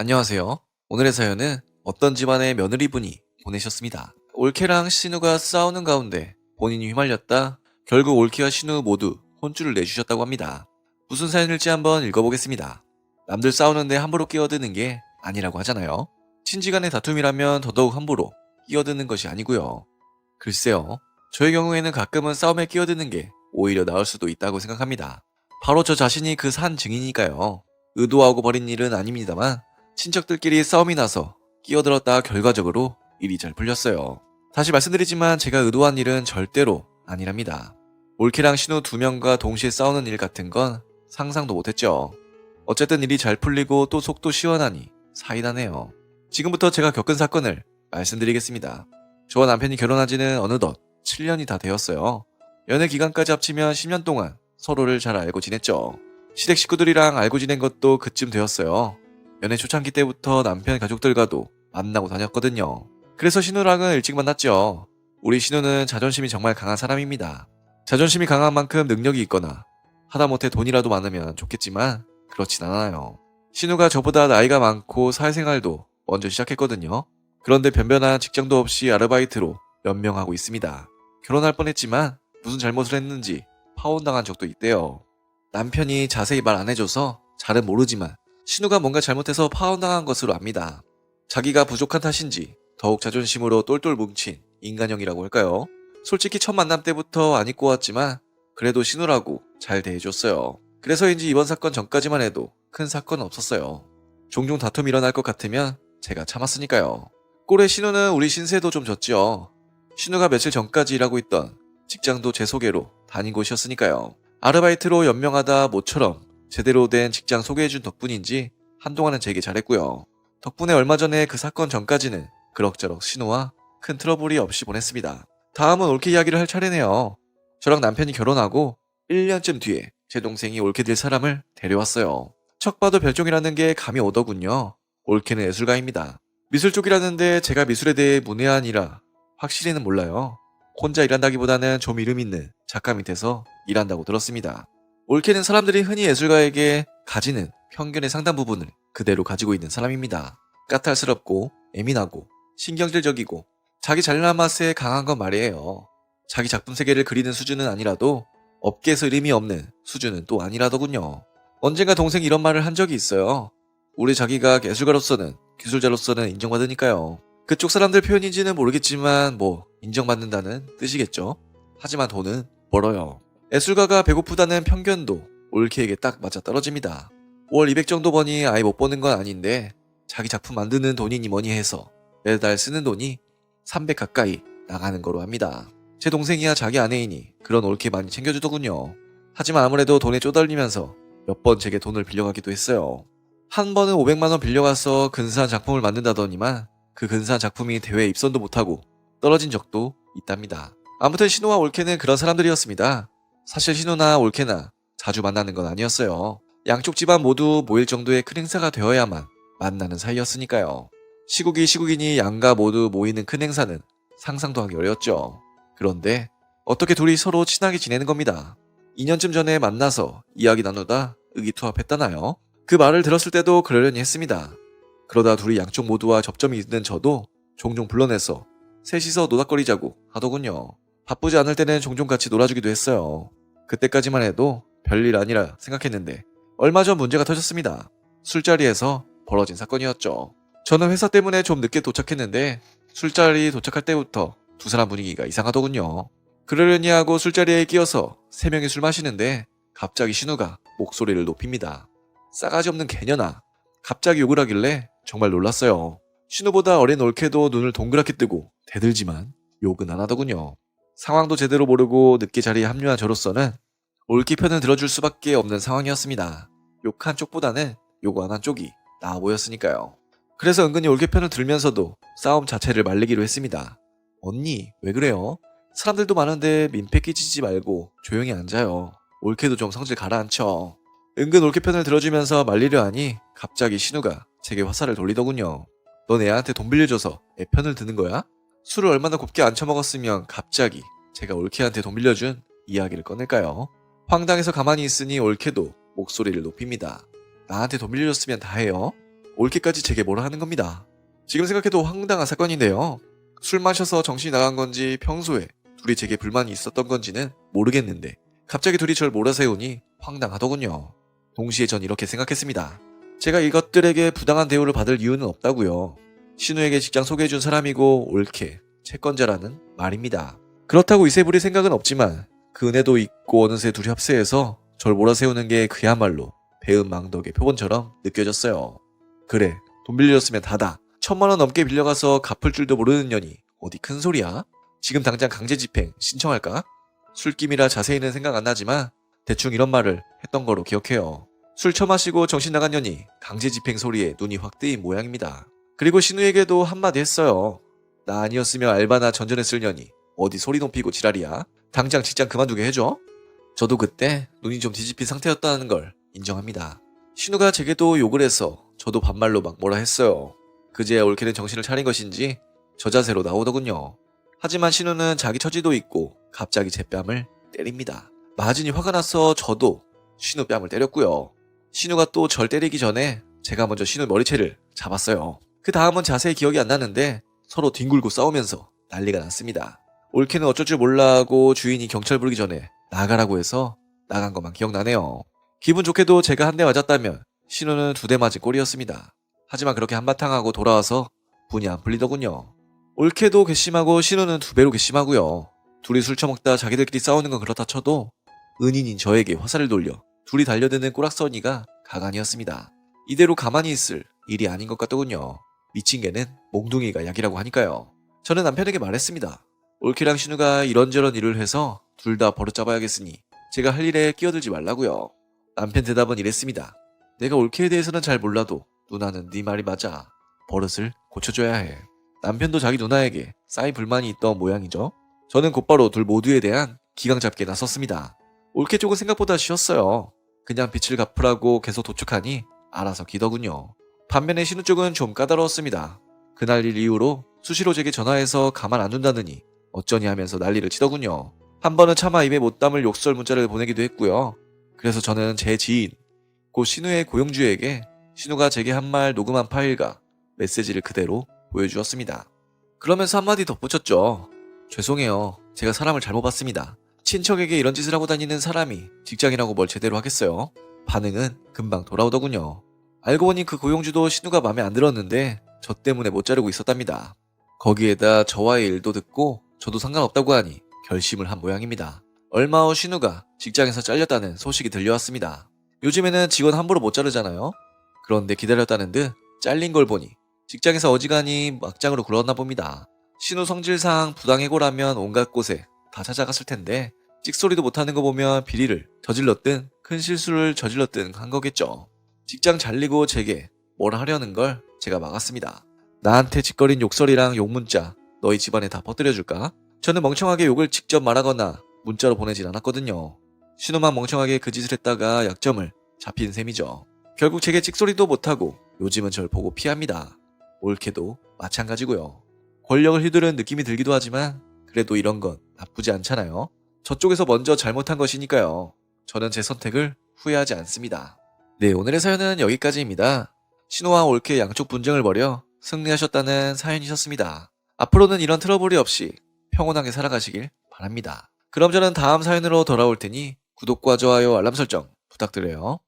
안녕하세요. 오늘의 사연은 어떤 집안의 며느리분이 보내셨습니다. 올케랑 신우가 싸우는 가운데 본인이 휘말렸다 결국 올케와 신우 모두 혼쭐을 내주셨다고 합니다. 무슨 사연일지 한번 읽어보겠습니다. 남들 싸우는데 함부로 끼어드는 게 아니라고 하잖아요. 친지간의 다툼이라면 더더욱 함부로 끼어드는 것이 아니고요. 글쎄요. 저의 경우에는 가끔은 싸움에 끼어드는 게 오히려 나을 수도 있다고 생각합니다. 바로 저 자신이 그 산 증이니까요. 의도하고 벌인 일은 아닙니다만 친척들끼리 싸움이 나서 끼어들었다 결과적으로 일이 잘 풀렸어요. 다시 말씀드리지만 제가 의도한 일은 절대로 아니랍니다. 올케랑 신우 두 명과 동시에 싸우는 일 같은 건 상상도 못했죠. 어쨌든 일이 잘 풀리고 또 속도 시원하니 사이다네요. 지금부터 제가 겪은 사건을 말씀드리겠습니다. 저와 남편이 결혼한 지는 어느덧 7년이 다 되었어요. 연애 기간까지 합치면 10년 동안 서로를 잘 알고 지냈죠. 시댁 식구들이랑 알고 지낸 것도 그쯤 되었어요. 연애 초창기 때부터 남편 가족들과도 만나고 다녔거든요. 그래서 신우랑은 일찍 만났죠. 우리 신우는 자존심이 정말 강한 사람입니다. 자존심이 강한 만큼 능력이 있거나 하다못해 돈이라도 많으면 좋겠지만 그렇진 않아요. 신우가 저보다 나이가 많고 사회생활도 먼저 시작했거든요. 그런데 변변한 직장도 없이 아르바이트로 연명하고 있습니다. 결혼할 뻔했지만 무슨 잘못을 했는지 파혼당한 적도 있대요. 남편이 자세히 말 안 해줘서 잘은 모르지만 신우가 뭔가 잘못해서 파혼당한 것으로 압니다. 자기가 부족한 탓인지 더욱 자존심으로 똘똘 뭉친 인간형이라고 할까요? 솔직히 첫 만남 때부터 안 잊고 왔지만 그래도 신우라고 잘 대해줬어요. 그래서인지 이번 사건 전까지만 해도 큰 사건 없었어요. 종종 다툼이 일어날 것 같으면 제가 참았으니까요. 꼴의 신우는 우리 신세도 좀 졌죠. 신우가 며칠 전까지 일하고 있던 직장도 제 소개로 다닌 곳이었으니까요. 아르바이트로 연명하다 모처럼 제대로 된 직장 소개해준 덕분인지 한동안은 제게 잘했고요. 덕분에 얼마 전에 그 사건 전까지는 그럭저럭 신우와 큰 트러블이 없이 보냈습니다. 다음은 올케 이야기를 할 차례네요. 저랑 남편이 결혼하고 1년쯤 뒤에 제 동생이 올케 될 사람을 데려왔어요. 척 봐도 별종이라는 게 감이 오더군요. 올케는 예술가입니다. 미술 쪽이라는데 제가 미술에 대해 문외한이라 확실히는 몰라요. 혼자 일한다기보다는 좀 이름 있는 작가 밑에서 일한다고 들었습니다. 올케는 사람들이 흔히 예술가에게 가지는 편견의 상당 부분을 그대로 가지고 있는 사람입니다. 까탈스럽고 예민하고 신경질적이고 자기 잘난 맛에 강한 건 말이에요. 자기 작품 세계를 그리는 수준은 아니라도 업계에서 이름이 없는 수준은 또 아니라더군요. 언젠가 동생이 이런 말을 한 적이 있어요. 우리 자기가 예술가로서는 기술자로서는 인정받으니까요. 그쪽 사람들 표현인지는 모르겠지만 뭐 인정받는다는 뜻이겠죠. 하지만 돈은 벌어요. 예술가가 배고프다는 편견도 올케에게 딱 맞아 떨어집니다. 월 200 정도 버니 아예 못 버는 건 아닌데 자기 작품 만드는 돈이니 뭐니 해서 매달 쓰는 돈이 300 가까이 나가는 거로 합니다. 제 동생이야 자기 아내이니 그런 올케 많이 챙겨주더군요. 하지만 아무래도 돈에 쪼달리면서 몇 번 제게 돈을 빌려가기도 했어요. 한 번은 500만 원 빌려가서 근사한 작품을 만든다더니만 그 근사한 작품이 대회에 입선도 못하고 떨어진 적도 있답니다. 아무튼 신호와 올케는 그런 사람들이었습니다. 사실 신호나 올케나 자주 만나는 건 아니었어요. 양쪽 집안 모두 모일 정도의 큰 행사가 되어야만 만나는 사이였으니까요. 시국이 시국이니 양가 모두 모이는 큰 행사는 상상도 하기 어려웠죠. 그런데 어떻게 둘이 서로 친하게 지내는 겁니다. 2년쯤 전에 만나서 이야기 나누다 의기투합했다나요? 그 말을 들었을 때도 그러려니 했습니다. 그러다 둘이 양쪽 모두와 접점이 있는 저도 종종 불러내서 셋이서 노닥거리자고 하더군요. 바쁘지 않을 때는 종종 같이 놀아주기도 했어요. 그때까지만 해도 별일 아니라 생각했는데 얼마 전 문제가 터졌습니다. 술자리에서 벌어진 사건이었죠. 저는 회사 때문에 좀 늦게 도착했는데 술자리 도착할 때부터 두 사람 분위기가 이상하더군요. 그러려니 하고 술자리에 끼어서 세 명이 술 마시는데 갑자기 신우가 목소리를 높입니다. 싸가지 없는 개년아. 갑자기 욕을 하길래 정말 놀랐어요. 신우보다 어린 올케도 눈을 동그랗게 뜨고 대들지만 욕은 안 하더군요. 상황도 제대로 모르고 늦게 자리에 합류한 저로서는 올키 편을 들어줄 수밖에 없는 상황이었습니다. 욕한 쪽보다는 욕 안 한 쪽이 나아 보였으니까요. 그래서 은근히 올케 편을 들면서도 싸움 자체를 말리기로 했습니다. 언니, 왜 그래요? 사람들도 많은데 민폐 끼치지 말고 조용히 앉아요. 올케도 좀 성질 가라앉혀. 은근 올케 편을 들어주면서 말리려 하니 갑자기 신우가 제게 화살을 돌리더군요. 넌 애한테 돈 빌려줘서 애 편을 드는 거야? 술을 얼마나 곱게 안 처먹었으면 갑자기 제가 올케한테 돈 빌려준 이야기를 꺼낼까요? 황당해서 가만히 있으니 올케도 목소리를 높입니다. 나한테 돈 빌려줬으면 다 해요. 올케까지 제게 뭐라 하는 겁니다. 지금 생각해도 황당한 사건인데요. 술 마셔서 정신이 나간 건지 평소에 둘이 제게 불만이 있었던 건지는 모르겠는데 갑자기 둘이 절 몰아세우니 황당하더군요. 동시에 전 이렇게 생각했습니다. 제가 이것들에게 부당한 대우를 받을 이유는 없다고요. 신우에게 직장 소개해준 사람이고 옳게 채권자라는 말입니다. 그렇다고 이세 부릴 생각은 없지만 그 은혜도 있고 어느새 둘이 합세해서 절 몰아세우는 게 그야말로 배은 망덕의 표본처럼 느껴졌어요. 그래 돈 빌려줬으면 다다. 천만 원 넘게 빌려가서 갚을 줄도 모르는 년이 어디 큰 소리야? 지금 당장 강제 집행 신청할까? 술김이라 자세히는 생각 안 나지만 대충 이런 말을 했던 거로 기억해요. 술 처마시고 정신 나간 년이 강제 집행 소리에 눈이 확 뜨인 모양입니다. 그리고 신우에게도 한마디 했어요. 나 아니었으면 알바나 전전했을 년이 어디 소리 높이고 지랄이야? 당장 직장 그만두게 해줘? 저도 그때 눈이 좀 뒤집힌 상태였다는 걸 인정합니다. 신우가 제게도 욕을 해서 저도 반말로 막 뭐라 했어요. 그제야 올케는 정신을 차린 것인지 저 자세로 나오더군요. 하지만 신우는 자기 처지도 있고 갑자기 제 뺨을 때립니다. 마진이 화가 나서 저도 신우 뺨을 때렸고요. 신우가 또 절 때리기 전에 제가 먼저 신우 머리채를 잡았어요. 그 다음은 자세히 기억이 안 나는데 서로 뒹굴고 싸우면서 난리가 났습니다. 올케는 어쩔 줄 몰라 하고 주인이 경찰 부르기 전에 나가라고 해서 나간 것만 기억나네요. 기분 좋게도 제가 한 대 맞았다면 신우는 두 대 맞은 꼴이었습니다. 하지만 그렇게 한바탕 하고 돌아와서 분이 안 풀리더군요. 올케도 괘씸하고 신우는 두 배로 괘씸하고요. 둘이 술 처먹다 자기들끼리 싸우는 건 그렇다 쳐도 은인인 저에게 화살을 돌려 둘이 달려드는 꼬락서니가 가관이었습니다. 이대로 가만히 있을 일이 아닌 것 같더군요. 미친 개는 몽둥이가 약이라고 하니까요. 저는 남편에게 말했습니다. 올케랑 신우가 이런저런 일을 해서 둘 다 버릇잡아야겠으니 제가 할 일에 끼어들지 말라고요. 남편 대답은 이랬습니다. 내가 올케에 대해서는 잘 몰라도 누나는 네 말이 맞아. 버릇을 고쳐줘야 해. 남편도 자기 누나에게 쌓인 불만이 있던 모양이죠. 저는 곧바로 둘 모두에 대한 기강 잡기에 나섰습니다. 올케 쪽은 생각보다 쉬웠어요. 그냥 빚을 갚으라고 계속 도축하니 알아서 기더군요. 반면에 신우 쪽은 좀 까다로웠습니다. 그날 일 이후로 수시로 제게 전화해서 가만 안 둔다느니 어쩌니 하면서 난리를 치더군요. 한 번은 차마 입에 못 담을 욕설 문자를 보내기도 했고요. 그래서 저는 제 지인, 고 신우의 고용주에게 신우가 제게 한 말 녹음한 파일과 메시지를 그대로 보여주었습니다. 그러면서 한마디 덧붙였죠. 죄송해요. 제가 사람을 잘못 봤습니다. 친척에게 이런 짓을 하고 다니는 사람이 직장이라고 뭘 제대로 하겠어요? 반응은 금방 돌아오더군요. 알고 보니 그 고용주도 신우가 마음에 안 들었는데 저 때문에 못 자르고 있었답니다. 거기에다 저와의 일도 듣고 저도 상관없다고 하니 결심을 한 모양입니다. 얼마 후 신우가 직장에서 잘렸다는 소식이 들려왔습니다. 요즘에는 직원 함부로 못 자르잖아요? 그런데 기다렸다는 듯 잘린 걸 보니 직장에서 어지간히 막장으로 굴렀나 봅니다. 신우 성질상 부당해고라면 온갖 곳에 다 찾아갔을 텐데 찍소리도 못하는 거 보면 비리를 저질렀든 큰 실수를 저질렀든 한 거겠죠. 직장 잘리고 제게 뭘 하려는 걸 제가 막았습니다. 나한테 짓거린 욕설이랑 욕문자 너희 집안에 다 퍼뜨려줄까? 저는 멍청하게 욕을 직접 말하거나 문자로 보내진 않았거든요. 신우만 멍청하게 그 짓을 했다가 약점을 잡힌 셈이죠. 결국 제게 찍소리도 못하고 요즘은 절 보고 피합니다. 옳게도 마찬가지고요. 권력을 휘두른 느낌이 들기도 하지만 그래도 이런 건 나쁘지 않잖아요. 저쪽에서 먼저 잘못한 것이니까요. 저는 제 선택을 후회하지 않습니다. 네, 오늘의 사연은 여기까지입니다. 신호와 옳게 양쪽 분쟁을 벌여 승리하셨다는 사연이셨습니다. 앞으로는 이런 트러블이 없이 평온하게 살아가시길 바랍니다. 그럼 저는 다음 사연으로 돌아올 테니 구독과 좋아요, 알람 설정 부탁드려요.